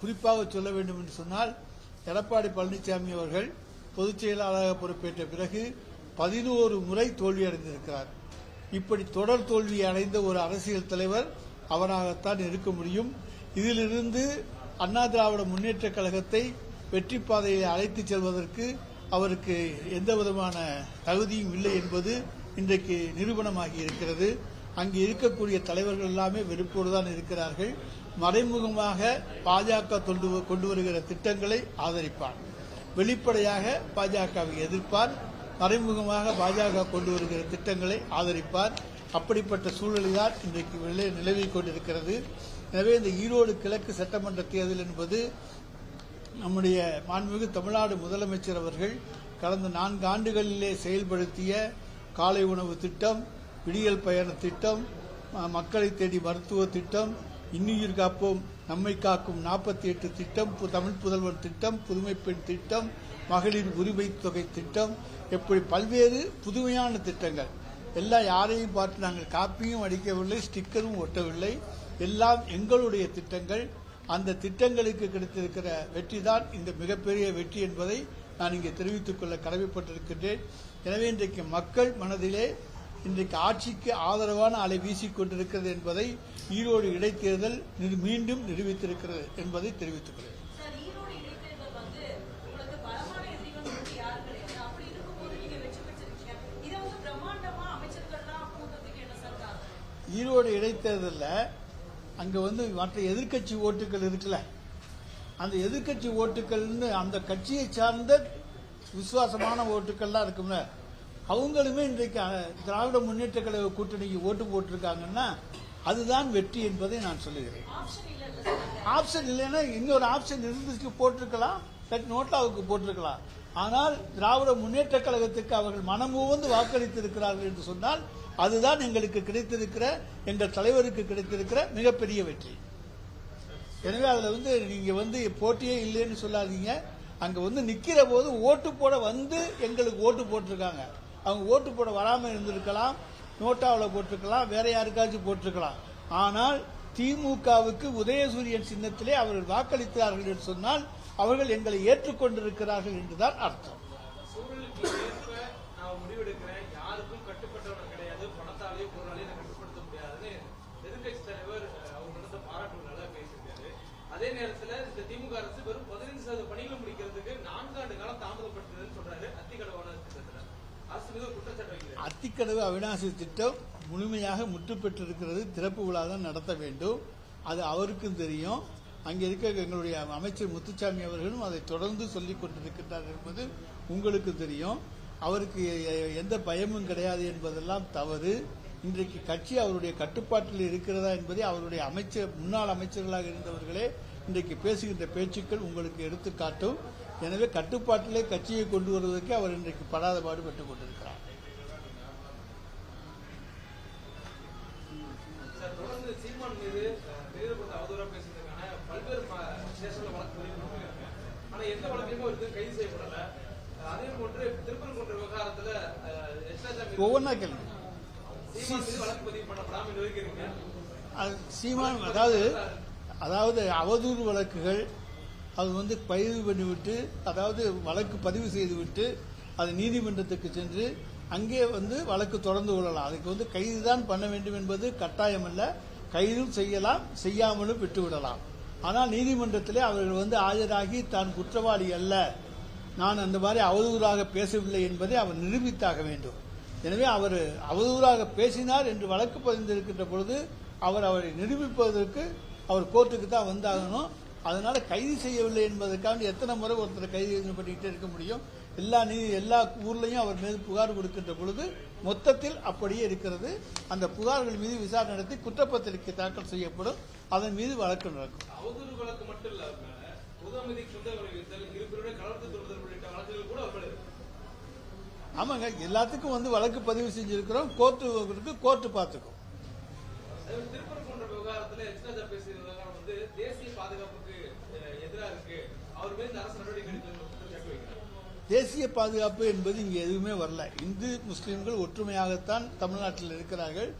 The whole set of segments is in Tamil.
குறிப்பாக சொல்ல வேண்டும் என்று சொன்னால் எடப்பாடி பழனிசாமி அவர்கள் பொதுச் செயலாளராக பொறுப்பேற்ற பிறகு பதினோரு முறை தோல்வியடைந்திருக்கிறார் இப்படி தொடர் தோல்வி அடைந்த ஒரு அரசியல் தலைவர் அவராகத்தான் இருக்க முடியும். இதிலிருந்து அண்ணா திராவிட முன்னேற்ற கழகத்தை வெற்றி பாதையில் அழைத்துச் செல்வதற்கு அவருக்கு எந்த விதமான தகுதியும் இல்லை என்பது இன்றைக்கு நிரூபணமாகி இருக்கிறது. அங்கு இருக்கக்கூடிய தலைவர்கள் எல்லாமே வெறுப்போடு தான் இருக்கிறார்கள். மறைமுகமாக பாஜக கொண்டு கொண்டு வருகிற திட்டங்களை ஆதரிப்பார். வெளிப்படையாக பாஜகவை எதிர்ப்பார். மறைமுகமாக பாஜக கொண்டு வருகிற திட்டங்களை ஆதரிப்பார். அப்படிப்பட்ட சூழலில்தான் இன்றைக்கு நிலவி நிலவிக் கொண்டிருக்கிறது. எனவே இந்த ஈரோடு கிழக்கு சட்டமன்ற தேர்தல் என்பது நம்முடைய மாண்புமிகு தமிழ்நாடு முதலமைச்சர் அவர்கள் கடந்த நான்கு ஆண்டுகளிலே செயல்படுத்திய காலை உணவு திட்டம் விடியல் பயண திட்டம் மக்களை தேடி மருத்துவ திட்டம் இன்னுயிர் காப்போம் நம்மை காக்கும் நாற்பத்தி எட்டு திட்டம் பு- தமிழ் புதல்வன் திட்டம் புதுமை பெண் திட்டம் மகளிர் உரிமை தொகை திட்டம் இப்படி பல்வேறு புதுமையான திட்டங்கள். எல்லாம் யாரையும் பார்த்து நாங்கள் காப்பியும் அடிக்கவில்லை ஸ்டிக்கரும் ஒட்டவில்லை. எல்லாம் எங்களுடைய திட்டங்கள். அந்த திட்டங்களுக்கு கிடைத்திருக்கிற வெற்றி தான் இந்த மிகப்பெரிய வெற்றி என்பதை நான் இங்கே தெரிவித்துக் கொள்ள கடமைப்பட்டிருக்கின்றேன். எனவே இன்றைக்கு மக்கள் மனதிலே இன்றைக்கு ஆட்சிக்கு ஆதரவான அலை வீசிக்கொண்டிருக்கிறது என்பதை ஈரோடு இடைத்தேர்தல் மீண்டும் நிரூபித்திருக்கிறது என்பதை தெரிவித்துக் கொள்கிறேன் சார் ஈரோடு இடைத்தேர்தலில் அங்கே வந்து மற்ற எதிர்க்கட்சி ஓட்டுகள் இருக்குல்ல. அந்த எதிர்க்கட்சி ஓட்டுகள்னு அந்த கட்சியை சார்ந்த விசுவாசமான ஓட்டுக்கள்லாம் இருக்கும்ல. அவங்களுமே இன்றைக்கு திராவிட முன்னேற்ற கழக கூட்டணிக்கு ஓட்டு போட்டிருக்காங்கன்னா அதுதான் வெற்றி என்பதை நான் சொல்லுகிறேன். ஆப்ஷன் இல்லைன்னா இன்னொரு ஆப்ஷன் இருந்துச்சு போட்டிருக்கலாம். இல்லாட்டி நோட்டாவுக்கு போட்டிருக்கலாம். ஆனால் திராவிட முன்னேற்ற கழகத்துக்கு அவர்கள் மனமுவந்து வாக்களித்திருக்கிறார்கள் என்று சொன்னால் அதுதான் எங்களுக்கு கிடைத்திருக்கிற எங்கள் தலைவருக்கு கிடைத்திருக்கிற மிகப்பெரிய வெற்றி. எனவே அதுல வந்து நீங்க வந்து போட்டியே இல்லைன்னு சொல்லாதீங்க. அங்க வந்து நிக்கிற போது ஓட்டு போட வந்து எங்களுக்கு ஓட்டு போட்டிருக்காங்க. அவங்க ஓட்டு போட வராமல் இருந்திருக்கலாம் நோட்டாவில் போட்டிருக்கலாம் வேற யாருக்காச்சும் போட்டிருக்கலாம். ஆனால் திமுகவுக்கு உதயசூரியன் சின்னத்திலே அவர்கள் வாக்களித்தார்கள் என்று சொன்னால் அவர்கள் எங்களை ஏற்றுக்கொண்டிருக்கிறார்கள் என்றுதான் அர்த்தம். அதே நேரத்தில் அத்திக்கடவு அவிநாசி திட்டம் முழுமையாக முற்று பெற்றிருக்கிறது. திறப்பு விழா தான் நடத்த வேண்டும். அது அவருக்கும் தெரியும். அங்கே இருக்க எங்களுடைய அமைச்சர் முத்துச்சாமி அவர்களும் அதை தொடர்ந்து சொல்லிக் கொண்டிருக்கின்றார் என்பது உங்களுக்கு தெரியும். அவருக்கு எந்த பயமும் கிடையாது என்பதெல்லாம் தவறு. இன்றைக்கு கட்சி அவருடைய கட்டுப்பாட்டில் இருக்கிறதா என்பதை அவருடைய அமைச்சர் முன்னாள் அமைச்சர்களாக இருந்தவர்களே இன்றைக்கு பேசுகின்ற பேச்சுக்கள் உங்களுக்கு எடுத்துக்காட்டும். எனவே கட்டுப்பாட்டிலே கட்சியை கொண்டு வருவதற்கு அவர் இன்றைக்கு படாத பாடுபட்டுக் கொண்டிருக்கிறார். ஒவ்வொன்றா கேள்வி சீமான் அதாவது அதாவது அவதூறு வழக்குகள் அது வந்து பதிவு பண்ணிவிட்டு அதாவது வழக்கு பதிவு செய்துவிட்டு அது நீதிமன்றத்துக்கு சென்று அங்கே வந்து வழக்கு தொடர்ந்து கொள்ளலாம். அதுக்கு வந்து கைது தான் பண்ண வேண்டும் என்பது கட்டாயம் அல்ல கைதும் செய்யலாம் செய்யாமலும் விட்டுவிடலாம். ஆனால் நீதிமன்றத்திலே அவர்கள் வந்து ஆஜராகி தான் குற்றவாளி அல்ல. நான் அந்த மாதிரி அவதூறாக பேசவில்லை என்பதை அவர் நிரூபித்தாக வேண்டும். எனவே அவர் அவதூறாக பேசினார் என்று வழக்கு பதிந்திருக்கின்ற பொழுது அவர் அவரை நிரூபிப்பதற்கு அவர் கோர்ட்டுக்கு தான் வந்தாகணும். அதனால கைது செய்யவில்லை என்பதற்காக எத்தனை முறை ஒருத்தரை கைது பண்ணிக்கிட்டே இருக்க முடியும்? எல்லா நீ எல்லா ஊர்லயும் அவர் மீது புகார் கொடுக்கின்ற பொழுது மொத்தத்தில் அப்படியே இருக்கிறது. அந்த புகார்கள் மீது விசாரணை நடத்தி குற்றப்பத்திரிகை தாக்கல் செய்யப்படும். அதன் மீது வழக்கு நடக்கும். வழக்கு மட்டும் இல்ல ஆமாங்க எல்லாத்துக்கும் வந்து வழக்கு பதிவு செஞ்சிருக்கிறோம். கோர்ட்டு கோர்ட்டு பார்த்துக்கும். அதே மாதிரி திருப்பரங்குன்ற விவகாரத்துல பேசிய வந்து தேசிய பாதுகாப்புக்கு அஹ், எதிரா இருக்கு அவர் மீது இந்த அரசு நடவடிக்கை எடுக்கணும் குற்றச்சாட்டு வைக்கிறார் தேசிய பாதுகாப்பு என்பது இங்கே எதுவுமே வரல. இந்து முஸ்லிம்கள் ஒற்றுமையாகத்தான் தமிழ்நாட்டில் இருக்கிறார்கள்.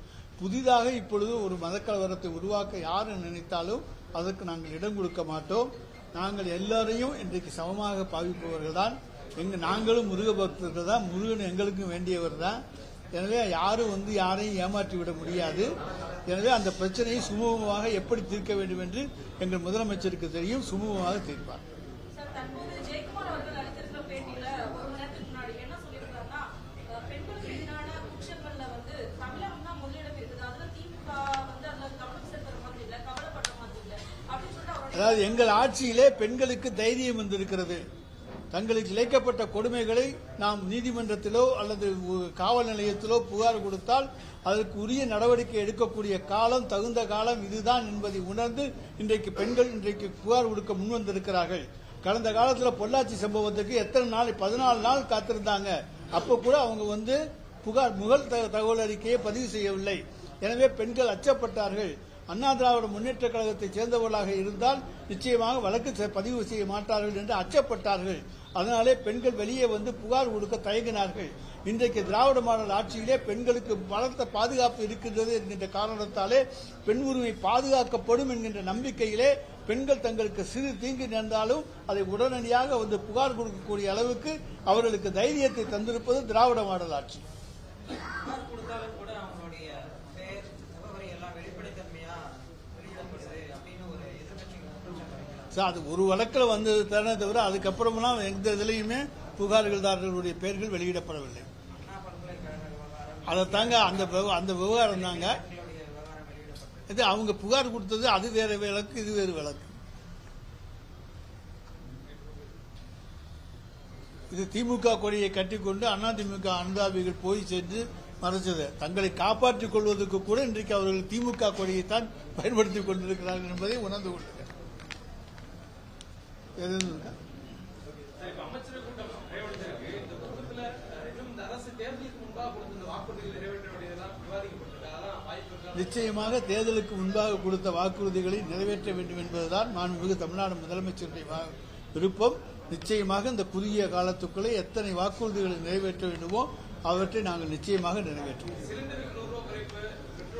புதிதாக இப்பொழுது ஒரு மதக்கலவரத்தை உருவாக்க யார் நினைத்தாலும் அதற்கு நாங்கள் இடம் கொடுக்க மாட்டோம். நாங்கள் எல்லாரையும் இன்றைக்கு சமமாக பாவிப்பவர்கள் தான் எங்க நாங்களும் முருக பக்தர்கள் தான். முருகன் எங்களுக்கும் வேண்டியவர் தான். எனவே யாரும் வந்து யாரையும் ஏமாற்றி விட முடியாது. எனவே அந்த பிரச்சனையை சுமூகமாக எப்படி தீர்க்க வேண்டும் என்று எங்கள் முதலமைச்சருக்கு தெரியும். சுமூகமாக தீர்ப்பார். பேட்டியில ஒரு மணி நேரத்துக்கு முன்னாடி என்ன சொல்லியிருக்காருன்னா பெண்களுக்கு எதிரான குற்றங்கள்ல வந்து தமிழகம் தான் முதலிடம் இருக்குது. அதுல திமுக வந்து அதுல கவனம் செலுத்துற மாதிரி இல்ல கவலைப்படுற மாதிரி இல்ல அப்படின்னு சொல்லிட்டு அதாவது எங்கள் ஆட்சியிலே பெண்களுக்கு தைரியம் வந்திருக்கிறது. தங்களுக்கு இழைக்கப்பட்ட கொடுமைகளை நாம் நீதிமன்றத்திலோ அல்லது காவல் நிலையத்திலோ புகார் கொடுத்தால் அதற்கு உரிய நடவடிக்கை எடுக்கக்கூடிய காலம் தகுந்த காலம் இதுதான் என்பதை உணர்ந்து இன்றைக்கு பெண்கள் இன்றைக்கு புகார் கொடுக்க முன்வந்திருக்கிறார்கள். கடந்த காலத்தில் பொள்ளாச்சி சம்பவத்துக்கு எத்தனை நாள் பதினாலு நாள் காத்திருந்தாங்க. அப்ப கூட அவங்க வந்து புகார் முகல் த- தகவல் அறிக்கையை பதிவு செய்யவில்லை. எனவே பெண்கள் அச்சப்பட்டார்கள். அண்ணா திராவிட முன்னேற்ற கழகத்தை சேர்ந்தவர்களாக இருந்தால் நிச்சயமாக வழக்கு செ- பதிவு செய்ய மாட்டார்கள் என்று அச்சப்பட்டார்கள். அதனாலே பெண்கள் வெளியே வந்து புகார் கொடுக்க தயங்கினார்கள். இன்றைக்கு திராவிட மாடல் ஆட்சியிலே பெண்களுக்கு பலத்த பாதுகாப்பு இருக்கின்றது என்கின்ற காரணத்தாலே பெண் உரிமை பாதுகாக்கப்படும் என்கின்ற நம்பிக்கையிலே பெண்கள் தங்களுக்கு சிறு தீங்கு நேர்ந்தாலும் அதை உடனடியாக வந்து புகார் கொடுக்கக்கூடிய அளவுக்கு அவர்களுக்கு தைரியத்தை தந்திருப்பது திராவிட மாடல் ஆட்சி புகார் கொடுத்தாலும் கூட அவங்களுடைய பெயர் முகவரி எல்லாம் வெளிப்படைத்தன்மையா வெளியிடப்படுது அப்படின்னு ஒரு எதிர்கட்சிகள் குற்றம் அது ஒரு வழக்கில் வந்தது தானே தவிர அதுக்கப்புறமெல்லாம் எந்த இதுலையுமே புகார்கள்தாரர்களுடைய பெயர்கள் வெளியிடப்படவில்லை. அதை தாங்க அந்த அந்த விவகாரம் தாங்க. இது அவங்க புகார் கொடுத்தது அது வேற விளக்கு இது வேறு விளக்கு இது திமுக கொடியை கட்டிக்கொண்டு அதிமுக அனுதாபிகள் போய் சென்று மறைச்சது. தங்களை காப்பாற்றிக் கொள்வதற்கு கூட இன்றைக்கு அவர்கள் திமுக கொடியைத்தான் பயன்படுத்திக் கொண்டிருக்கிறார்கள் என்பதை உணர்ந்து கொள்ளுங்கள். எதுவும் இருக்கா? நிச்சயமாக தேர்தலுக்கு முன்பாக கொடுத்த வாக்குறுதிகளை நிறைவேற்ற வேண்டும் என்பதுதான் மாண்புமிகு தமிழ்நாடு முதலமைச்சருடைய விருப்பம். நிச்சயமாக இந்த குறுகிய காலத்துக்குள்ளே எத்தனை வாக்குறுதிகளை நிறைவேற்ற வேண்டுமோ அவற்றை நாங்கள் நிச்சயமாக நிறைவேற்றுவோம்.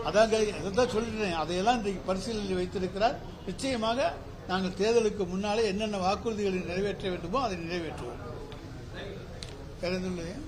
அதான் நூறு அதான் சொல்லிட்டேன் அதையெல்லாம் இன்றைக்கு பரிசீலனை வைத்திருக்கிறார். நிச்சயமாக நாங்கள் தேர்தலுக்கு முன்னாலே என்னென்ன வாக்குறுதிகளை நிறைவேற்ற வேண்டுமோ அதை நிறைவேற்றுவோம். பிறந்துள்ளேன்